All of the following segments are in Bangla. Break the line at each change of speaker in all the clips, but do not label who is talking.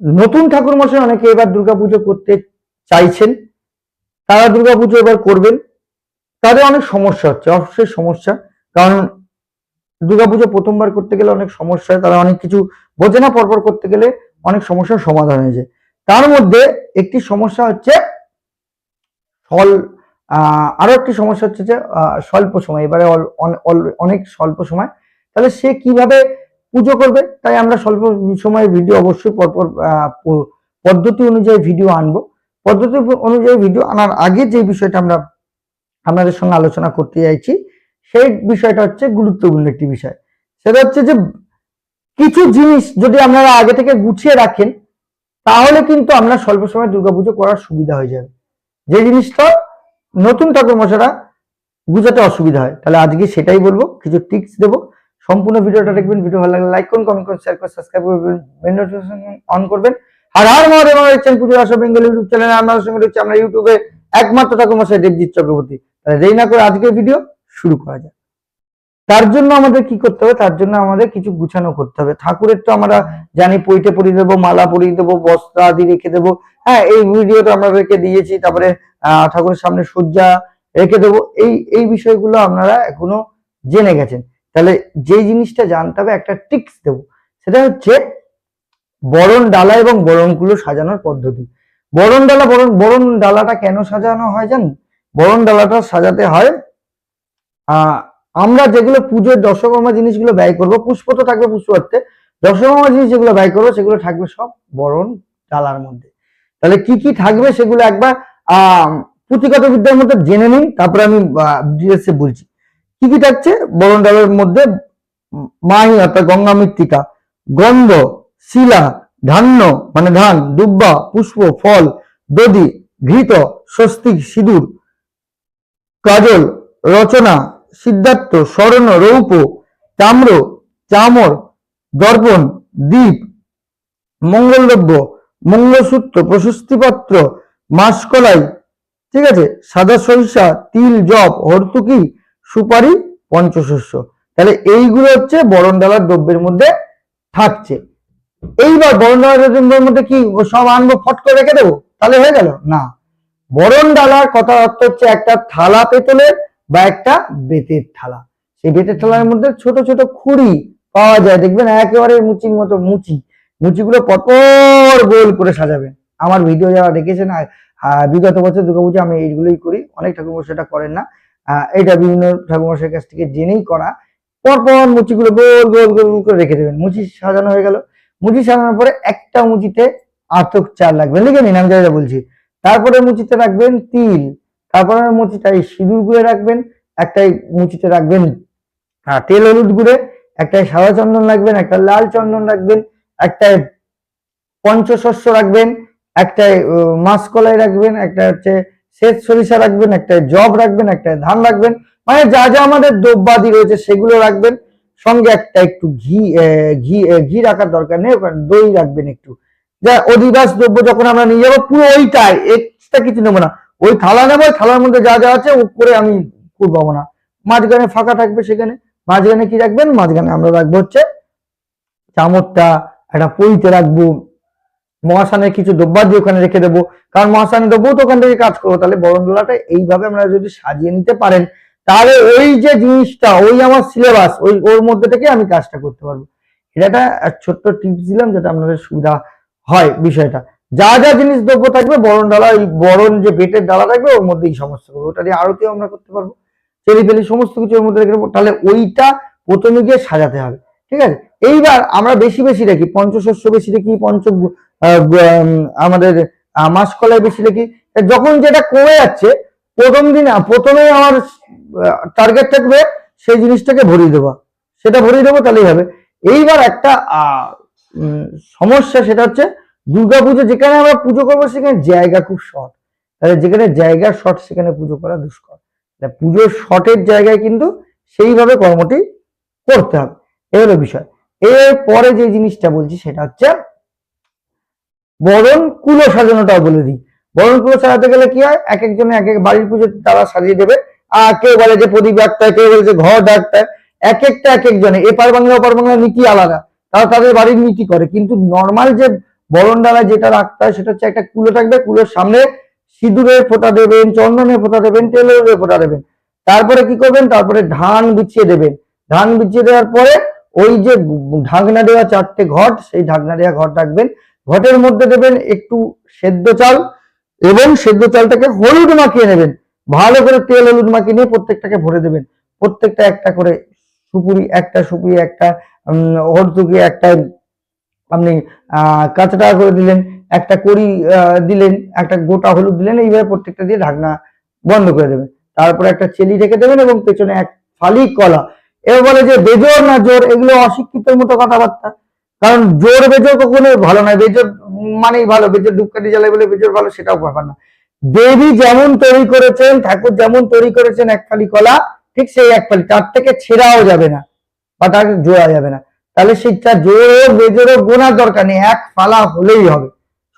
নতুন ঠাকুর মশাই অনেকে এবার দুর্গাপুজো করতে চাইছেন। তারা দুর্গাপুজো এবার করবেন। তাদের অনেক সমস্যা হচ্ছে, অবশ্যই সমস্যা। কারণ দুর্গাপুজো প্রথমবার করতে গেলে অনেক সমস্যা হয়, তারা অনেক কিছু বোঝে না, পরপর করতে গেলে অনেক সমস্যার সমাধান হয়েছে তার মধ্যে একটি সমস্যা হচ্ছে ফল আরও একটি সমস্যা হচ্ছে যে স্বল্প সময়, এবারে অনেক স্বল্প সময়। তাহলে সে কীভাবে পুজো করবে, তাই আমরা স্বল্প সময়ের ভিডিও অবশ্যই পরপর পদ্ধতি অনুযায়ী ভিডিও আনব। পদ্ধতি অনুযায়ী ভিডিও আনার আগে যে বিষয়টা আমরা আপনাদের সঙ্গে আলোচনা করতে চাইছি, সেই বিষয়টা হচ্ছে গুরুত্বপূর্ণ একটি বিষয়। সেটা হচ্ছে যে, কিছু জিনিস যদি আপনারা আগে থেকে গুছিয়ে রাখেন, তাহলে কিন্তু আমরা স্বল্প সময় দুর্গাপুজো করার সুবিধা হয়ে যাবে। যে জিনিসটা নতুন ঠাকুর মশারা বুঝাতে অসুবিধা হয়, তাহলে আজকে সেটাই বলব, কিছু টিপস দেবো। সম্পূর্ণ ভিডিওটা দেখবেন, ভিডিও ভালো লাগলে লাইক করুন কমেন্ট করুন শেয়ার করুন সাবস্ক্রাইব করবেন বেল নোটিফিকেশন অন করবেন। আর আর মহাদেব আমার চ্যানেল পুজো আসা বেঙ্গল ইউটিউব চ্যানেলে আপনাদের সঙ্গে রয়েছে আমরা ইউটিউবে একমাত্র ঠাকুর দেবজিৎ চক্রবর্তী। তাহলে দেরি না করে আজকের ভিডিও শুরু করা যাক। তার জন্য আমাদের কি করতে হবে? তার জন্য আমাদের কিছু গুছানো করতে হবে। ঠাকুরের তো আমরা জানি পইতে পরিয়ে দেবো, মালা পরিয়ে দেবো বস্ত্র আদি রেখে দেবো। হ্যাঁ এই ভিডিওটা আমরা রেখে দিয়েছি, তারপরে ঠাকুরের সামনে সজ্জা রেখে দেবো। এই এই বিষয়গুলো আপনারা এখনও জেনে গেছেন। তাহলে যেই জিনিসটা জানতে হবে, একটা টিক্স দেবো। সেটা হচ্ছে বরণ ডালা এবং বরণগুলো সাজানোর পদ্ধতি। বরণ ডালা, বরণ বরণ ডালাটা কেন সাজানো হয় জানেন? বরণ ডালাটা সাজাতে হয় আমরা যেগুলো পুজোর দশকর্মা জিনিসগুলো ব্যয় করব, পুষ্প তো থাকবে পুষ্পার্থে, দশকর্মা জিনিস যেগুলো ব্যয় করব, সেগুলো থাকবে সব বরণ ডালার মধ্যে। তাহলে কি কি থাকবে সেগুলো একবার আহ পুঁথিগত বিদ্যার মধ্যে জেনে নিন, তারপরে আমি বলছি। কি কি থাকছে? বরণ ডালের মধ্যে মাহি অর্থাৎ গঙ্গা মৃত্তিকা, গন্ধ, শিলা, ধান্য মানে ধান, দুব্বা, পুষ্প, ফল, দধি, ঘৃত, স্বস্তিক, সিঁদুর, কাজল, রচনা, সিদ্ধার্থ, স্বর্ণ রৌপ তাম্র, চামর, দর্পণ, দ্বীপ, মঙ্গলদ্রব্য, মঙ্গলসূত্র, প্রশস্তিপত্র, মাসকলাই, ঠিক আছে? সাদা সরিষা, তিল, জব, হর্তুকি সুপারি পঞ্চশস্য। তাহলে এইগুলো হচ্ছে বরণ ডালার দ্রব্যের মধ্যে থাকছে। এইবার বরণ ডালার মধ্যে কি সব আনব, ফট করে রেখে দেবো? তাহলে হয়ে গেল? না। বরণ ডালার কথা অর্থ হচ্ছে একটা থালা পেতলের বা একটা বেতের থালা। সেই বেতের থালার মধ্যে ছোট ছোট খুঁড়ি পাওয়া যায়। দেখবেন একেবারে মুচির মতো মুচি। মুচিগুলো পরপর গোল করে সাজাবেন। আমার ভিডিও যারা দেখেছেন বিগত বছর দুর্গাপুজো আমি এইগুলোই করি। অনেক ঠাকুর সেটা করেন না। এটা বিভিন্ন ঠাকুরমশাইয়ের কাছ থেকে জেনেই করা। পরপর মুচিগুলো গোল গোল গোল গোল করে রেখে দেবেন। মুচি সাজানো হয়ে গেল। মুচি সাজানোর পরে একটা মুচিতে আতক চাল লাগবে লিখে নিন, আমি যা বলছি। তারপরে মুচিতে রাখবেন তিল। তারপরে মুচিটাই সিঁদুর গুঁড়ে রাখবেন। একটাই মুচিতে রাখবেন তেল হলুদ গুঁড়ে। একটাই সাদা চন্দন রাখবেন। একটা লাল চন্দন রাখবেন। একটাই পঞ্চশস্য রাখবেন। একটাই মাসকলাই রাখবেন। একটা হচ্ছে শ্বেত সরিষা রাখবেন একটা জব রাখবেন একটা ধান রাখবেন। মানে যা যা আমাদের দ্রব্যাদি রয়েছে সেগুলো রাখবেন। সঙ্গে একটা একটু ঘি ঘি ঘি রাখার দরকার নেই, ওখানে দই রাখবেন একটু। যা অধিবাস দ্রব্য যখন আমরা নিয়ে যাব, পুরো ওইটাই, এক্সট্রা কিছু নেব না। ওই থালা নেব থালার মধ্যে যা যা আছে উপরে আমি করব না। মাঝখানে ফাঁকা থাকবে সেখানে। মাঝখানে কি রাখবেন? মাঝখানে আমরা রাখব হচ্ছে চামচটা, একটা পইতে রাখব। মহাসানের কিছু দ্রব্যাদি ওখানে রেখে দেবো। কারণ মহাসানের দ্রব্য তো ওখান থেকে কাজ করব। তাহলে বরণডোলাটা এইভাবে আমরা যদি সাজিয়ে নিতে পারেন, তাহলে ওই যে জিনিসটা, ওই আমার সিলেবাস ওই ওর মধ্যে থেকে আমি কাজটা করতে পারব। এটা একটা ছোট্ট টিপস দিলাম যেটা আপনাদের সুবিধা হয় বিষয়টা। যা যা জিনিস দ্রব্য থাকবে বরণ ডালা ওই বরণ যে বেটের ডালা থাকবে, ওর মধ্যেই সমস্ত করব। ওটা দিয়ে আরতিও আমরা করতে পারব। চেলি ফেলি, সমস্ত কিছু ওর মধ্যে রেখে তাহলে ওইটা প্রথমে গিয়ে সাজাতে হবে। ঠিক আছে? এইবার আমরা বেশি বেশি রাখি পঞ্চশস্য বেশি রাখি পঞ্চ আমাদের মাসকলাই বেশি রাখি যখন যেটা কমে যাচ্ছে, প্রথম দিন, প্রথমে আমার টার্গেট থাকবে সেই জিনিসটাকে ভরিয়ে দেবো সেটা ভরিয়ে দেবো, তাহলেই হবে। এইবার একটা সমস্যা সেটা হচ্ছে, দুর্গাপুজো যেখানে আমরা পুজো করব, সেখানে জায়গা খুব শর্ট তাহলে যেখানে জায়গা শর্ট সেখানে পুজো করা দুষ্কর। পুজোর শর্টের জায়গায় কিন্তু সেইভাবে কর্মটি করতে হবে। এই হলো বিষয়। এরপরে যে জিনিসটা বলছি সেটা হচ্ছে বরণ কুলো সাজানোটাও বলে দিই। বরণ কুলো সাজাতে গেলে কি হয়? এক একজনে এক এক বাড়ির পুজো তারা সাজিয়ে দেবে। আর কেউ বলে যে প্রদীপ রাখতে হয়, কেউ বলে যে ঘর ডাকতে এক একটা এক একজনে, এপার বাংলা, ওপার বাংলা নীতি আলাদা। তারা তাদের বাড়ির নীতি করে। কিন্তু নর্মাল যে বরণ ডালা যেটা রাখতে হয়, সেটা হচ্ছে একটা কুলো থাকবে। কুলোর সামনে সিঁদুরের ফোঁটা দেবেন, চন্দনের ফোঁটা দেবেন তেলের ফোঁটা দেবেন। তারপরে কি করবেন? তারপরে ধান বিছিয়ে দেবেন। ধান বিছিয়ে দেওয়ার পরে ওই যে ঢাকনা দেওয়া চারটে ঘট, সেই ঢাকনা দেওয়া ঘট রাখবেন। ঘটের মধ্যে দেবেন একটু সেদ্ধ চাল এবং সেদ্ধ চালটাকে হলুদ মাখিয়ে নেবেন। ভালো করে তেল হলুদ মাখিয়ে নিয়ে প্রত্যেকটাকে ভরে দেবেন। প্রত্যেকটা একটা করে সুপুরি, একটা সুপুরি, একটা হরতুকি একটা আপনি কাঁচা করে দিলেন, একটা কড়ি দিলেন, একটা গোটা হলুদ দিলেন, এইভাবে প্রত্যেকটা দিয়ে ঢাকনা বন্ধ করে দেবেন। তারপরে একটা চেলি রেখে দেবেন এবং পেছনে এক ফালি কলা এবার বলে যে বেজোর না জোর, এগুলো অশিক্ষিতের মতো কথাবার্তা। কারণ জোর বেজোর কখনো ভালো নয়। বেজোর মানেই ভালো, বেজোর ডুবকাটি জ্বালায় বলে বেজোর ভালো সেটাও ব্যাপার না। দেবী যেমন তৈরি করেছেন, ঠাকুর যেমন তৈরি করেছেন এক ফালি কলা, ঠিক সেই এক ফালি। তার থেকে ছেঁড়াও যাবে না বা তাকে জোড়া যাবে না। তাহলে সেইটা জোর হোক বেজোর গোনার দরকার নেই। এক ফালা হলেই হবে।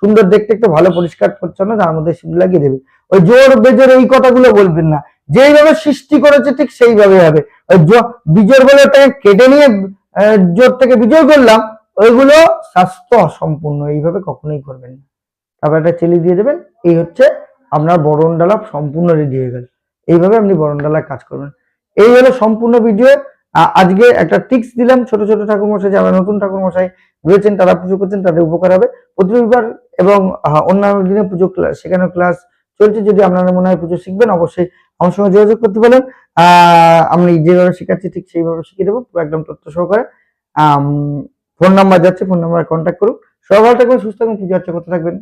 সুন্দর দেখতে একটু ভালো, পরিষ্কার, পরিচ্ছন্ন, তার মধ্যে সিঁদুর লাগিয়ে দেবে। ওই জোর বেজোর এই কথাগুলো বলবেন না। যেইভাবে সৃষ্টি করেছে ঠিক সেইভাবে হবে। বলে ওটাকে কেটে নিয়ে জোর থেকে বিজয় করলাম, ওইগুলো স্বাস্থ্য অসম্পূর্ণ এইভাবে কখনোই করবেন না। তারপর একটা চেলি দিয়ে দেবেন, এই হচ্ছে আপনার বরণ ডালা সম্পূর্ণ রেডি হয়ে গেল। এইভাবে আপনি বরণ ডালায় কাজ করবেন। এই হলো সম্পূর্ণ ভিডিও আজকে একটা টিপস দিলাম, ছোট ছোট ঠাকুর মশাই যারা নতুন ঠাকুর মশাই রয়েছেন, তারা পুজো করছেন, তাদের উপকার হবে। প্রতি রবিবার এবং অন্যান্য দিনে পুজো ক্লাস সেখানে ক্লাস চলছে, যদি আপনারা মনে হয় পুজো শিখবেন, অবশ্যই আমার সঙ্গে যোগাযোগ করতে পারেন। আমি যেভাবে শিখাচ্ছি, ঠিক সেইভাবে শিখিয়ে দেবো একদম তথ্য সহকারে। ফোন নাম্বার যাচ্ছে ফোন নাম্বার কন্ট্যাক্ট করুন। সবাই ভালো থাকবেন, সুস্থ থাকবেন, পুজো আচ্ছা করতে থাকবেন।